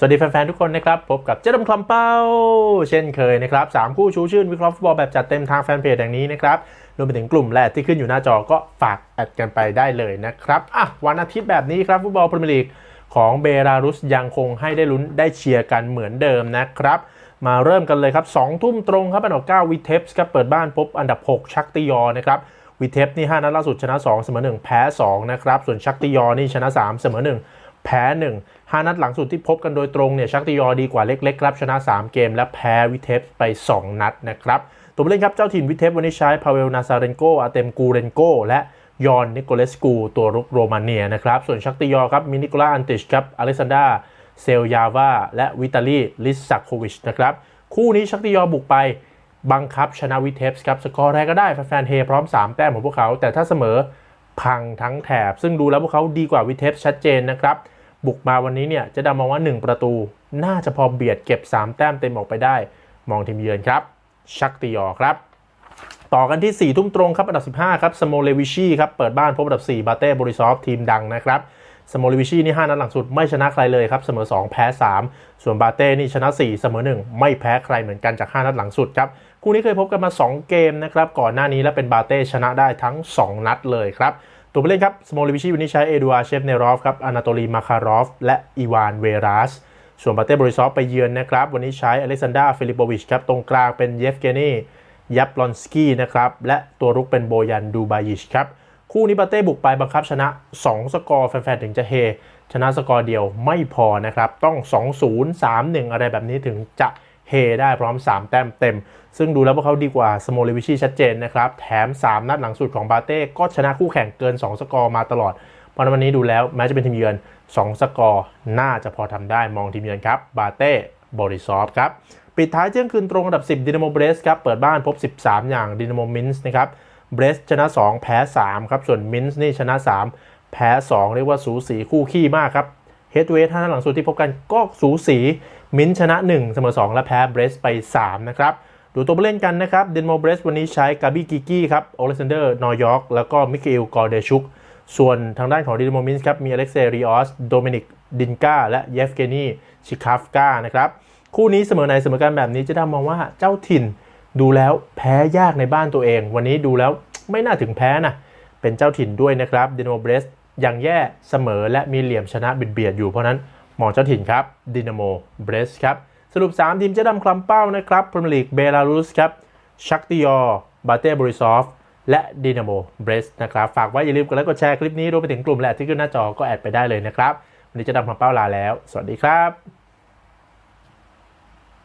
สวัสดีแฟนๆ ทุกคนนะครับ พบกับเจ๊ดำคลำเป้า เช่นเคยนะครับสามคู่ชูชื่นวิเคราะห์ฟุตบอลแบบจัดเต็มทางแฟนเพจอย่างนี้นะครับรวมไปถึงกลุ่มแรกที่ขึ้นอยู่หน้าจอก็ฝากแอดกันไปได้เลยนะครับอะวันอาทิตย์แบบนี้ครับฟุตบอลพรีเมียร์ลีกของเบลารุสยังคงให้ได้ลุ้นได้เชียร์กันเหมือนเดิมนะครับ มาเริ่มกันเลยครับ2ทุ่มตรงครับอันดับ9วิเทปส์ครับเปิดบ้านพบอันดับ 6 ชักติยอนะครับวิเทปนี่5นัดล่าสุดชนะ 2 เสมอ 1 แพ้ 2 นะครับส่วนชักติยอนี่ชนะ 3 เสมอ 1 แพ้1 5นัดหลังสุดที่พบกันโดยตรงเนี่ยชักติยอดีกว่าเล็กๆครับชนะ 3 เกม และแพ้วิเทปไป 2 นัดนะครับตัวผู้เล่นครับเจ้าถิ่นวิเทปวันนี้ใช้พาเวลนาซาเรนโกอาเตมกูเรนโกและยอนนิโคเลสกูตัวรุกโรมาเนียนะครับส่วนชักติยอครับมินิโกลาอันติชครับอเล็กซานดาเซลยาวาและวิตาลีลิสซักโควิชนะครับคู่นี้ชักติยอบุกไปบังคับชนะวิเทปส์ครับสกอร์แรกก็ได้แฟนๆเฮพร้อม 3 แต้มของพวกเขา แต่ถ้าเสมอพังทั้งแถบ ซึ่งดูแล้วพวกเขาดีกว่าวิเทปส์ชัดเจนนะครับ บุกมาวันนี้เนี่ยจะดามองว่า 1 ประตู น่าจะพอเบียดเก็บ 3 แต้มเต็มออกไปได้ มองทีมเยือนครับ ชักติยอครับ ต่อกันที่ 4 ทุ่มตรงครับอันดับ 15 ครับสโมเลวิชีครับเปิดบ้านพบอันดับ 4 บาเต้บริซอฟทีมดังนะครับสโมเลวิชีนี่ 5 นัดหลังสุดไม่ชนะใครเลยครับ เสมอ 2 แพ้ 3 ส่วนบาเต้นี่ชนะ 4 เสมอ 1 ไม่แพ้ใครเหมือนกันจาก 5 นัดหลังสุดครับคู่นี้เคยพบกันมา 2 เกมนะครับก่อนหน้านี้และเป็นบาเต้ชนะได้ทั้ง 2 นัดเลยครับ ตัวผู้เล่นครับสโมเลวิชีวันนี้ใช้เอดูอาเชฟเนรอฟครับอนาโตลีมาคารอฟ และอีวานเวรัสส่วนบาเต้บริซอฟไปเยือนนะครับ วันนี้ใช้อเล็กซานดราฟิลิปโปวิชครับ ตรงกลางเป็นเยฟเกนียับลอนสกี้นะครับ และตัวรุกเป็นโบยันดูบายิชครับ คู่นี้บาเต้บุกไปบังคับชนะ 2 สกอร์ แฟนๆ ถึงจะเฮ ชนะสกอร์เดียวไม่พอนะครับ ต้อง 2-0 3-1 อะไรแบบนี้ถึงจะ เฮได้พร้อม 3 แต้มเต็ม ซึ่งดูแล้วพวกเขาดีกว่าสโมเลวิชีชัดเจนนะครับ แถม 3 นัดหลังสุดของบาเต้ก็ชนะคู่แข่งเกิน 2 สกอร์มาตลอด เพราะวันนี้ดูแล้วแม้จะเป็นทีมเยือน 2 สกอร์ น่าจะพอทำได้มองทีมเยือนครับบาเต้บริซอฟครับปิดท้ายเที่ยงคืนตรงอันดับ 10ดินาโมเบรสครับเปิดบ้านพบ 13 อย่างดินาโมมินส์นะครับเบรสชนะ 2 แพ้ 3 ครับ ส่วนมินส์นี่ชนะ 3 แพ้ 2 เรียกว่าสูสีคู่ขี้มากครับ เฮดเวทท่านัดหลังสุดที่พบกันก็สูสีมินชนะ 1 เสมอ 2 และแพ้เบรสไป 3 นะครับ ดูตัวผู้เล่นกันนะครับ เดินาโมเบรสวันนี้ใช้กาบี้กิกี้ครับโอเลซานเดอร์นอยอร์กแล้วก็มิเคลกอร์เดชุก ส่วนทางด้านของดินาโมมินส์ครับ มีอเล็กเซริออส โดมินิก ดินกาและเยฟเกนีชิคาฟกานะครับ คู่นี้เสมอในเสมอกันแบบนี้จะได้มองว่าเจ้าถิ่นดูแล้วแพ้ยากในบ้านตัวเอง วันนี้ดูแล้วไม่น่าถึงแพ้นะเป็นเจ้าถิ่นด้วยนะครับเดนาโมเบรส ยังแย่เสมอและมีเหลี่ยมชนะบิดเบียดอยู่เพราะนั้นหมอเจ้าถิ่นครับดินาโมเบรสครับ สรุป 3 ทีมเจะดำคลำเป้านะครับพรีเมียร์ลีกเบลารุสครับชักติยอบาเต้บริซอฟและดินาโมเบรสนะครับ ฝากไว้อย่าลืมกดไลค์กดแชร์คลิปนี้รวมไปถึงกลุ่มและที่ขึ้นหน้าจอก็แอดไปได้เลยนะครับ วันนี้เจะดำคลำเป้าลาแล้ว สวัสดีครับ